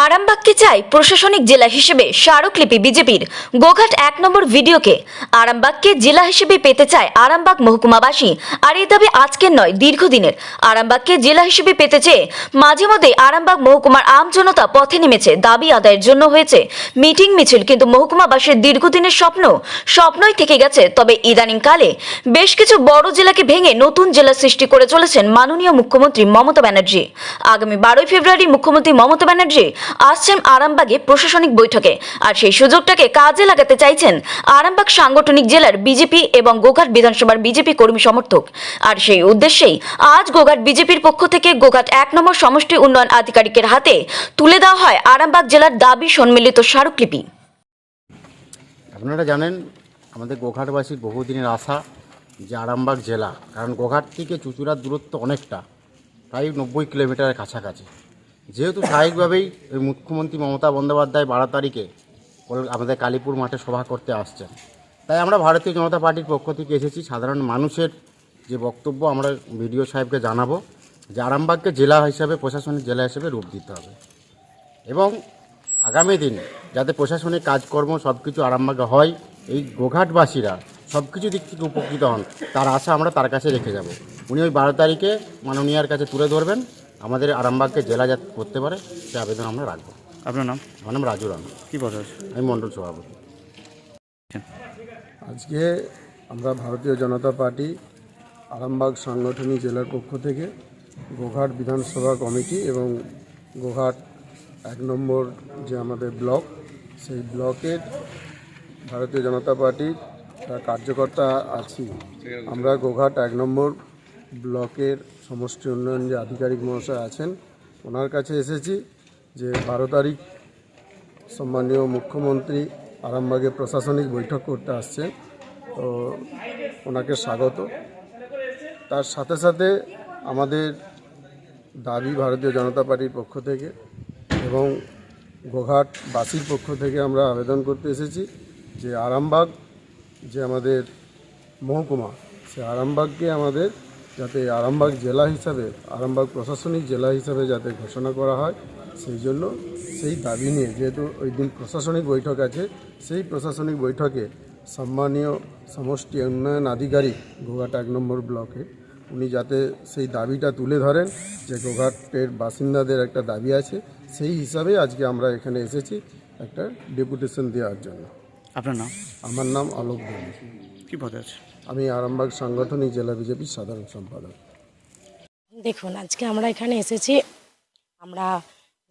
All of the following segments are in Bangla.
আরামবাগকে চাই প্রশাসনিক জেলা হিসেবে স্মারকলিপি বিজেপির। গোঘাট এক নম্বর ভিডিওকে আরামবাগকে জেলা হিসেবে পেতে চায় আরামবাগ মহকুমাবাসী। আর এই দাবি আজকের নয়, দীর্ঘদিনের। আরামবাগকে জেলা হিসেবে পেতে চেয়ে মাঝে মধ্যে আরামবাগ মহকুমার আম জনতা পথে নেমেছে। দাবি আদায়ের জন্য হয়েছে মিটিং মিছিল, কিন্তু মহকুমাবাসীর দীর্ঘদিনের স্বপ্ন, স্বপ্নই থেকে গেছে। তবে ইদানিংকালে বেশ কিছু বড় জেলাকে ভেঙে নতুন জেলা সৃষ্টি করে চলেছেন মাননীয় মুখ্যমন্ত্রী মমতা ব্যানার্জি। আগামী বারোই ফেব্রুয়ারি মুখ্যমন্ত্রী মমতা ব্যানার্জি আসছেন আরামবাগে প্রশাসনিক বৈঠকে। আর সেই সুযোগটাকে কাজে লাগাতে চাইছেন আরামবাগ সাংগঠনিক জেলার বিজেপি এবং গোঘাট বিধানসভার বিজেপি কর্মী সমর্থক। আর সেই উদ্দেশ্যেই আজ গোঘাট বিজেপির পক্ষ থেকে গোঘাট এক নম্বর সমষ্টি উন্নয়ন আধিকারিকের হাতে তুলে দেওয়া হয় আরামবাগ জেলার দাবি সম্মিলিত স্মারকলিপি। আপনারা জানেন, আমাদের গোঘাটবাসীর বহুদিনের আশা যে আরামবাগ জেলা, কারণ গোঘাট থেকে চুচুড়ার দূরত্ব অনেকটা, প্রায় নব্বই কিলোমিটারের কাছাকাছি। যেহেতু স্বাভাবিকভাবেই ওই মুখ্যমন্ত্রী মমতা বন্দ্যোপাধ্যায় বারো তারিখে আমাদের কালীপুর মাঠে সভা করতে আসছেন। তাই আমরা ভারতীয় জনতা পার্টির পক্ষ থেকে এসেছি। সাধারণ মানুষের যে বক্তব্য আমরা বিডিও সাহেবকে জানাব যে আরামবাগকে জেলা হিসাবে, প্রশাসনিক জেলা হিসেবে রূপ দিতে হবে। এবং আগামী দিন যাতে প্রশাসনিক কাজকর্ম সব কিছু আরামবাগে হয়, এই গোঘাটবাসীরা সব কিছু দিক থেকে উপকৃত হন, তার আশা আমরা তার কাছে রেখে যাব। উনি ওই বারো তারিখে মাননীয়ার কাছে তুলে ধরবেন। আমাদের আরামবাগকে জেলা যাতে করতে পারে সে আবেদন আমরা রাখব। আপনার নাম? আমার নাম রাজু রানা। কি পদ আছে? আমি মণ্ডল সভাপতি। আজকে আমরা ভারতীয় জনতা পার্টি আরামবাগ সাংগঠনিক জেলার পক্ষ থেকে গোঘাট বিধানসভা কমিটি এবং গোঘাট এক নম্বর যে আমাদের ব্লক সেই ব্লকের ভারতীয় জনতা পার্টির যারা কার্যকর্তা আছি। আমরা গোঘাট এক নম্বর ব্লকের সমষ্টি উন্নয়ন যে আধিকারিক মহাশয় আছেন, ওনার কাছে এসেছি যে বারো তারিখ সম্মানীয় মুখ্যমন্ত্রী আরামবাগে প্রশাসনিক বৈঠক করতে আসছেন। তো ওনাকে স্বাগত। তার সাথে সাথে আমাদের দাবি ভারতীয় জনতা পার্টির পক্ষ থেকে এবং গোঘাটবাসীর পক্ষ থেকে আমরা আবেদন করতে এসেছি যে আরামবাগ যে আমাদের মহকুমা, সে আরামবাগকে আমাদের যাতে আরামবাগ জেলা হিসাবে, আরামবাগ প্রশাসনিক জেলা হিসাবে যাতে ঘোষণা করা হয়, সেই জন্য সেই দাবি নিয়ে যেহেতু ওই দিন প্রশাসনিক বৈঠক আছে, সেই প্রশাসনিক বৈঠকে সম্মানীয় সমষ্টি উন্নয়ন আধিকারিক গোঘাট এক নম্বর ব্লকে, উনি যাতে সেই দাবিটা তুলে ধরেন যে গোঘাটের বাসিন্দাদের একটা দাবি আছে, সেই হিসাবে আজকে আমরা এখানে এসেছি একটা ডেপুটেশন দেওয়ার জন্য। আপনার নাম? আমার নাম আলোক দেবী। কি পদে আছে? আমি আরামবাগ সাংগঠনিক জেলা বিজেপির সাধারণ সম্পাদক। দেখুন আজকে আমরা এখানে এসেছি। আমরা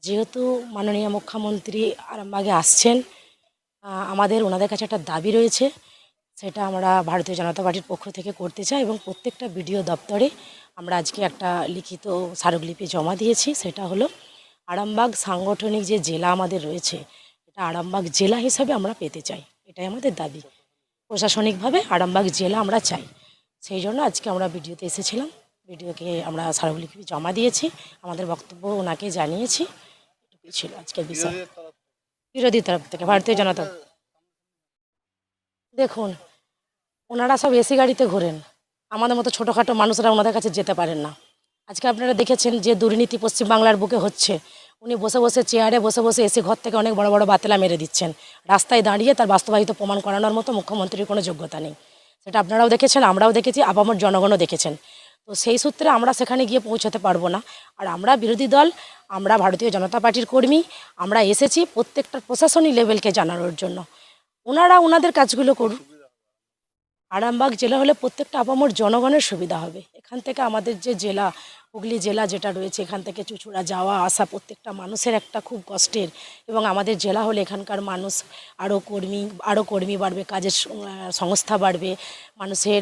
যেহেতু মাননীয় মুখ্যমন্ত্রী আরামবাগে আসছেন আমাদের ওনাদের কাছে একটা দাবি রয়েছে সেটা আমরা ভারতীয় জনতা পার্টির পক্ষ থেকে করতে চাই এবং প্রত্যেকটা বিডিও দপ্তরে আমরা আজকে একটা লিখিত স্মারকলিপি জমা দিয়েছি সেটা হলো আরামবাগ সাংগঠনিক যে জেলা আমাদের রয়েছে এটা আরামবাগ জেলা হিসাবে আমরা পেতে চাই। এটাই আমাদের দাবি। প্রশাসনিকভাবে আরামবাগ জেলা আমরা চাই। সেই জন্য আজকে আমরা ভিডিওতে এসেছিলাম। ভিডিওকে আমরা স্মারকলিপি জমা দিয়েছি। আমাদের বক্তব্য ওনাকে জানিয়েছি। ছিল আজকের বিষয়। বিরোধী তরফ থেকে, ভারতীয় জনতা দেখুন, ওনারা সব এসি গাড়িতে ঘোরেন। আমাদের মতো ছোটোখাটো মানুষরা ওনাদের কাছে যেতে পারেন না। আজকে আপনারা দেখেছেন যে দুর্নীতি পশ্চিমবাংলার বুকে হচ্ছে। উনি বসে বসে চেয়ারে বসে বসে এসে ঘর থেকে অনেক বড় বড় বাতেলা মেরে দিচ্ছেন। রাস্তায় দাঁড়িয়ে তার বাস্তবায়িত প্রমাণ করানোর মতো মুখ্যমন্ত্রীর কোনো যোগ্যতা নেই। সেটা আপনারাও দেখেছেন, আমরাও দেখেছি, আপামর জনগণও দেখেছেন। তো সেই সূত্রে আমরা সেখানে গিয়ে পৌঁছাতে পারব না। আর আমরা বিরোধী দল, আমরা ভারতীয় জনতা পার্টির কর্মী, আমরা এসেছি প্রত্যেকটা প্রশাসনিক লেভেলকে জানানোর জন্য। ওনারা ওনাদের কাজগুলো করুন আরামবাগ জেলা হলে প্রত্যেকটা আপামর জনগণের সুবিধা হবে। এখান থেকে আমাদের যে জেলা, হুগলি জেলা যেটা রয়েছে, এখান থেকে চুচুড়া যাওয়া, আসা প্রত্যেকটা মানুষের একটা খুব কষ্টের। এবং আমাদের জেলা হলে এখানকার মানুষ আরও কর্মী আরও কর্মী বাড়বে, কাজের সংস্থা বাড়বে। মানুষের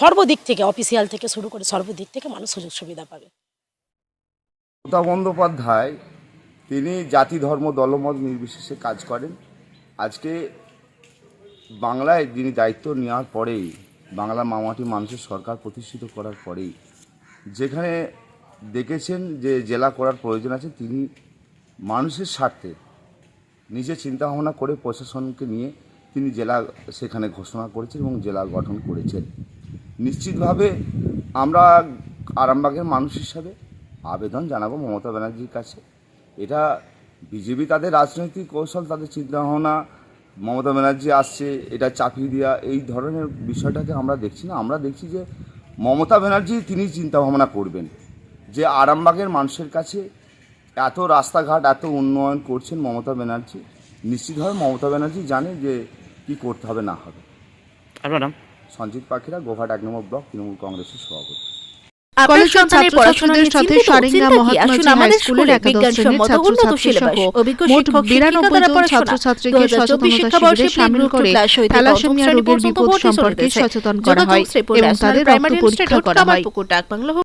সর্বদিক থেকে অফিসিয়াল থেকে শুরু করে সর্বদিক থেকে মানুষ সুযোগ সুবিধা পাবে। মমতা বন্দ্যোপাধ্যায়, তিনি জাতি, ধর্ম, দলমত নির্বিশেষে কাজ করেন। আজকে বাংলায় যিনি দায়িত্ব নেওয়ার পরেই বাংলা মামাটি মানুষের সরকার প্রতিষ্ঠিত করার পরেই যেখানে দেখেছেন যে জেলা করার প্রয়োজন আছে, তিনি মানুষের স্বার্থে নিজে চিন্তা ভাবনা করে প্রশাসনকে নিয়ে তিনি জেলা সেখানে ঘোষণা করেছেন এবং জেলা গঠন করেছেন। নিশ্চিতভাবে আমরা আরামবাগের মানুষ হিসাবে আবেদন জানাব মমতা ব্যানার্জির কাছে। এটা বিজেপি তাদের রাজনৈতিক কৌশল, তাদের চিন্তাভাবনা মমতা ব্যানার্জি আসছে এটা চাপিয়ে দেওয়া এই ধরনের বিষয়টাকে আমরা দেখছি না। আমরা দেখছি যে মমতা ব্যানার্জি তিনি চিন্তাভাবনা করবেন যে আরামবাগের মানুষের কাছে এত রাস্তাঘাট এত উন্নয়ন করছেন মমতা ব্যানার্জি। নিশ্চিতভাবে মমতা ব্যানার্জি জানে যে কি করতে হবে না হবে। আপনার নাম? সঞ্জিত পাখিরা গোঘাট এক নম্বর ব্লক তৃণমূল কংগ্রেসের সভাপতি। কলেজ সন্তানের পড়াশোনার সাথে সারেঙ্গা মহাত্মা আমাদের স্কুলের স্কুলে একাদশ শ্রেণির উন্নত সিলেবাস অভিজ্ঞ শিক্ষক শিক্ষিকা দ্বারা পড়াশোনা। ছাত্রছাত্রীকে 2024 সচেতনতা শিক্ষাবর্ষে সামিল করে থ্যালাসেমিয়া রোগের বিপদ সম্পর্কে সচেতন করা হয় এবং তাদের রক্ত পরীক্ষা করা হয়।